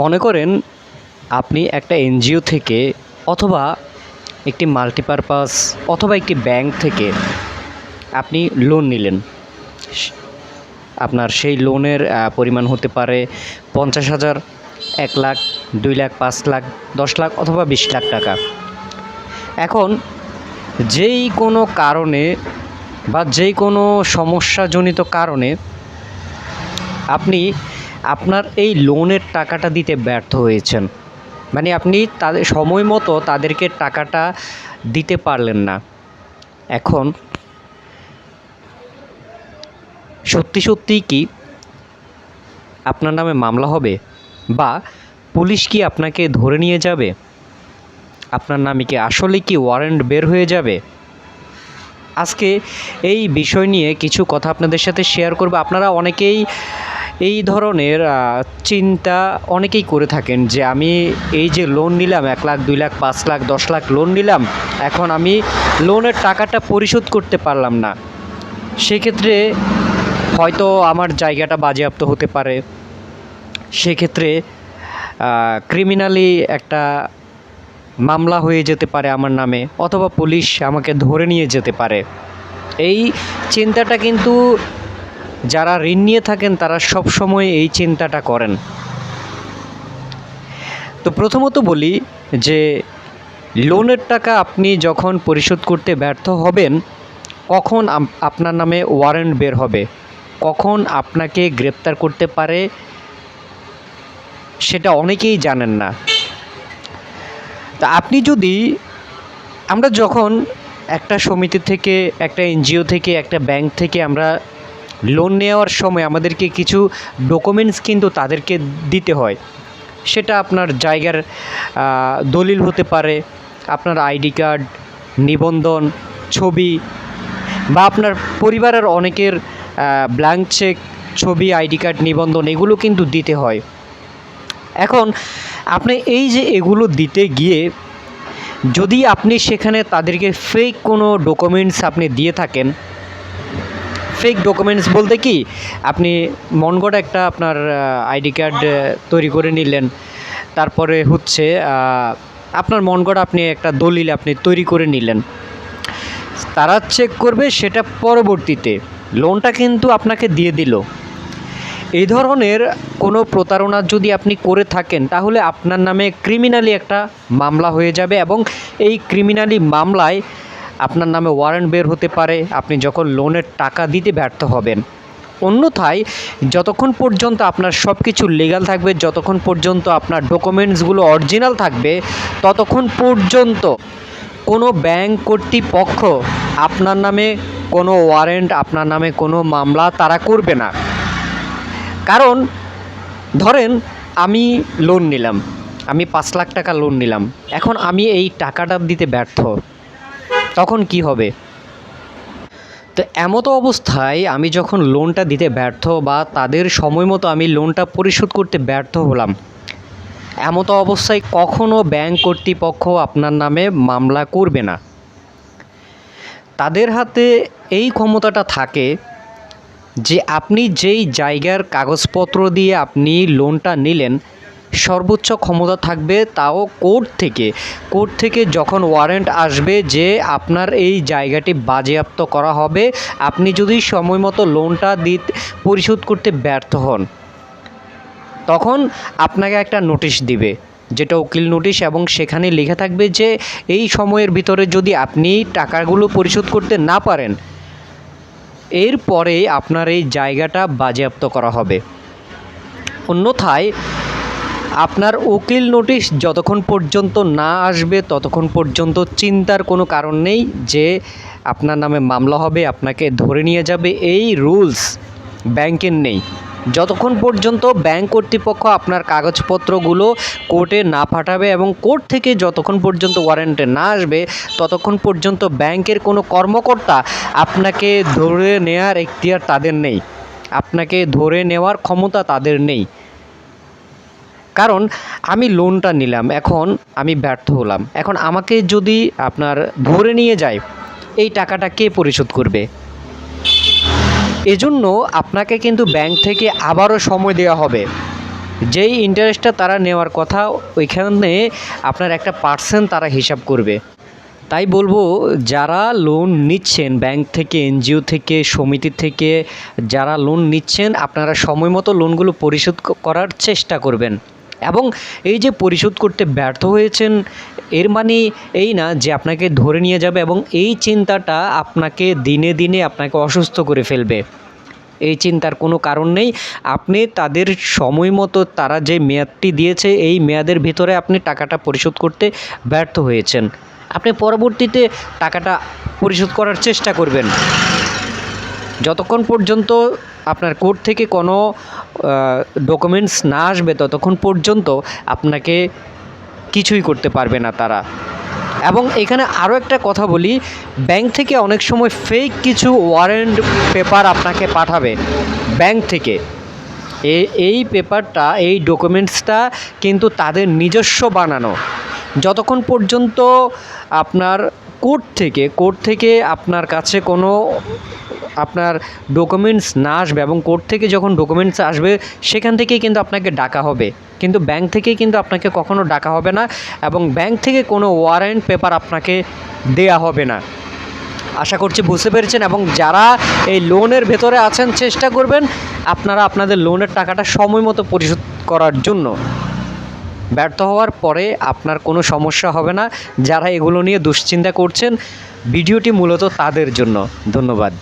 মনে করেন আপনি একটা এনজিও থেকে অথবা একটি মাল্টিপারপাস অথবা একটি ব্যাংক থেকে আপনি লোন নিলেন। আপনার সেই লোনের পরিমাণ হতে পারে পঞ্চাশ হাজার, এক লাখ, দুই লাখ, পাঁচ লাখ, দশ লাখ অথবা বিশ লাখ টাকা। এখন যেই কোনো কারণে বা যেই কোনো সমস্যাজনিত কারণে আপনি আপনার এই লোনের টাকাটা দিতে ব্যর্থ হয়েছেন। মানে আপনি তাদের সময় মতো তাদেরকে টাকাটা দিতে পারলেন না। এখন সত্যি সত্যিই কি আপনার নামে মামলা হবে বা পুলিশ কি আপনাকে ধরে নিয়ে যাবে? আপনার নামে কি আসলে কি ওয়ারেন্ট বের হয়ে যাবে? আজকে এই বিষয় নিয়ে কিছু কথা আপনাদের সাথে শেয়ার করব। আপনারা অনেকেই এই ধরনের চিন্তা অনেকেই করে থাকেন যে আমি এই যে লোন নিলাম, এক লাখ, দুই লাখ, পাঁচ লাখ, দশ লাখ লোন নিলাম, এখন আমি লোনের টাকাটা পরিশোধ করতে পারলাম না। সেক্ষেত্রে হয়তো আমার জায়গাটা বাজেয়াপ্ত হতে পারে। সেক্ষেত্রে ক্রিমিনালি একটা মামলা হয়ে যেতে পারে আমার নামে, অথবা পুলিশ আমাকে ধরে নিয়ে যেতে পারে। এই চিন্তাটা কিন্তু যারা ঋণ নিয়ে থাকেন, তারা সব সময় এই চিন্তাটা করেন। তো প্রথমত বলি যে, লোনের টাকা আপনি যখন পরিশোধ করতে ব্যর্থ হবেন, কখন আপনার নামে ওয়ারেন্ট বের হবে? কখন আপনাকে গ্রেপ্তার করতে পারে? সেটা অনেকেই জানেন না। তা আপনি যদি, আমরা যখন একটা সমিতি থেকে, একটা এনজিও থেকে, একটা ব্যাংক থেকে আমরা লোন নেওয়ার সময় আমাদেরকে কিছু ডকুমেন্টস কিন্তু তাদেরকে দিতে হয়। সেটা আপনার জায়গার দলিল হতে পারে, আপনার আইডি কার্ড, নিবন্ধন, ছবি বা আপনার পরিবারের অনেকের ব্ল্যাঙ্ক চেক ছবি, আইডি কার্ড, নিবন্ধন এগুলো কিন্তু দিতে হয়। এখন আপনি এই যে এগুলো দিতে গিয়ে যদি আপনি সেখানে তাদেরকে ফেক কোনো ডকুমেন্টস আপনি দিয়ে থাকেন ফেক ডকুমেন্টস বলতে কি, আপনি মন একটা আপনার আইডি কার্ড তৈরি করে নিলেন। তারপরে হচ্ছে আপনার মন আপনি একটা দলিল আপনি তৈরি করে নিলেন। তারা চেক করবে সেটা পরবর্তীতে। লোনটা কিন্তু আপনাকে দিয়ে দিল। এই ধরনের কোনো প্রতারণা যদি আপনি করে থাকেন, তাহলে আপনার নামে ক্রিমিনালি একটা মামলা হয়ে যাবে এবং এই ক্রিমিনালি মামলায় আপনার নামে ওয়ারেন্ট বের হতে পারে, আপনি যখন লোনের টাকা দিতে ব্যর্থ হবেন। অন্যথায়, যতক্ষণ পর্যন্ত আপনার সব কিছু লিগাল থাকবে, যতক্ষণ পর্যন্ত আপনার ডকুমেন্টসগুলো অরিজিনাল থাকবে, ততক্ষণ পর্যন্ত কোনো ব্যাংক কর্তৃপক্ষ আপনার নামে কোনো ওয়ারেন্ট আপনার নামে কোনো মামলা তারা করবে না। কারণ, ধরেন আমি লোন নিলাম, আমি পাঁচ লাখ টাকা লোন নিলাম, এখন আমি এই টাকাটা দিতে ব্যর্থ। তখন কি হবে? তো এমতো অবস্থায় আমি যখন লোনটা দিতে ব্যর্থ বা তাদের সময় মতো আমি লোনটা পরিশোধ করতে ব্যর্থ হলাম, এমতো অবস্থায় কখনো ব্যাংক কর্তৃপক্ষ আপনার নামে মামলা করবে না। তাদের হাতে এই ক্ষমতাটা থাকে যে আপনি যেই জায়গার কাগজপত্র দিয়ে আপনি লোনটা নিলেন সর্বোচ্চ ক্ষমতা থাকবে তাও কোর্ট থেকে। কোর্ট থেকে যখন ওয়ারেন্ট আসবে যে আপনার এই জায়গাটি বাজেয়াপ্ত করা হবে, আপনি যদি সময় মতো লোনটা দিতে, পরিশোধ করতে ব্যর্থ হন, তখন আপনাকে একটা নোটিশ দিবে, যেটা উকিল নোটিশ এবং সেখানে লেখা থাকবে যে এই সময়ের ভিতরে যদি আপনি টাকাগুলো পরিশোধ করতে না পারেন, এরপরে আপনার এই জায়গাটা বাজেয়াপ্ত করা হবে। অন্যথায় আপনার উকিল নোটিশ যতক্ষণ পর্যন্ত না আসবে, ততক্ষণ পর্যন্ত চিন্তার কোনো কারণ নেই যে আপনার নামে মামলা হবে, আপনাকে ধরে নিয়ে যাবে, এই রুলস ব্যাংকের নেই। যতক্ষণ পর্যন্ত ব্যাংক কর্তৃপক্ষ আপনার কাগজপত্রগুলো কোর্টে না পাঠাবে এবং কোর্ট থেকে যতক্ষণ পর্যন্ত ওয়ারেন্টে না আসবে, ততক্ষণ পর্যন্ত ব্যাংকের কোনো কর্মকর্তা আপনাকে ধরে নেওয়ার এখতিয়ার তাদের নেই। আপনাকে ধরে নেওয়ার ক্ষমতা তাদের নেই। কারণ আমি লোনটা নিলাম, এখন আমি ব্যর্থ হলাম। এখন আমাকে যদি আপনার ধরে নিয়ে যায়, এই টাকাটা কে পরিশোধ করবে? এজন্য আপনাকে কিন্তু ব্যাংক থেকে আবারও সময় দেওয়া হবে। যেই ইন্টারেস্টটা তারা নেওয়ার কথা, ওইখানে আপনার একটা পার্সেন্ট তারা হিসাব করবে। তাই বলব, যারা লোন নিচ্ছেন ব্যাংক থেকে এনজিও থেকে, সমিতি থেকে, যারা লোন নিচ্ছেন, আপনারা সময় মতো লোনগুলো পরিশোধ করার চেষ্টা করবেন। এবং এই যে পরিশোধ করতে ব্যর্থ হয়েছেন, এর মানে এই না যে আপনাকে ধরে নিয়ে যাবে এবং এই চিন্তাটা আপনাকে দিনে দিনে আপনাকে অসুস্থ করে ফেলবে। এই চিন্তার কোনো কারণ নেই। আপনি তাদের সময় মতো তারা যে মেয়াদটি দিয়েছে, এই মেয়াদের ভিতরে আপনি টাকাটা পরিশোধ করতে ব্যর্থ হয়েছেন। আপনি পরবর্তীতে টাকাটা পরিশোধ করার চেষ্টা করবেন। যতক্ষণ পর্যন্ত আপনার কোর্ট থেকে কোনো ডকুমেন্টস না আসবে, ততক্ষণ পর্যন্ত আপনাকে কিছুই করতে পারবে না তারা। এবং এখানে আরও একটা কথা বলি, ব্যাংক থেকে অনেক সময় ফেক কিছু ওয়ারেন্ট পেপার আপনাকে পাঠাবে, ব্যাংক থেকে। এই পেপারটা এই ডকুমেন্টসটা কিন্তু তাদের নিজস্ব বানানো। যতক্ষণ পর্যন্ত আপনার কোর্ট থেকে কোর্ট থেকে আপনার কাছে কোনো আপনার ডকুমেন্টস না আসবে এবং কোর্ট থেকে যখন ডকুমেন্টস আসবে, সেখান থেকেই কিন্তু আপনাকে ডাকা হবে। কিন্তু ব্যাংক থেকে কিন্তু আপনাকে কখনো ডাকা হবে না এবং ব্যাংক থেকে কোনো ওয়ারেন্ট পেপার আপনাকে দেয়া হবে না। আশা করছি বুঝতে পেরেছেন এবং যারা এই লোনের ভেতরে আছেন, চেষ্টা করবেন আপনারা আপনাদের লোনের টাকাটা সময় মতো পরিশোধ করার জন্য। ব্যর্থ হওয়ার পরে আপনার কোনো সমস্যা হবে না। যারা এগুলো নিয়ে দুশ্চিন্তা করছেন, ভিডিওটি মূলত তাদের জন্য। ধন্যবাদ।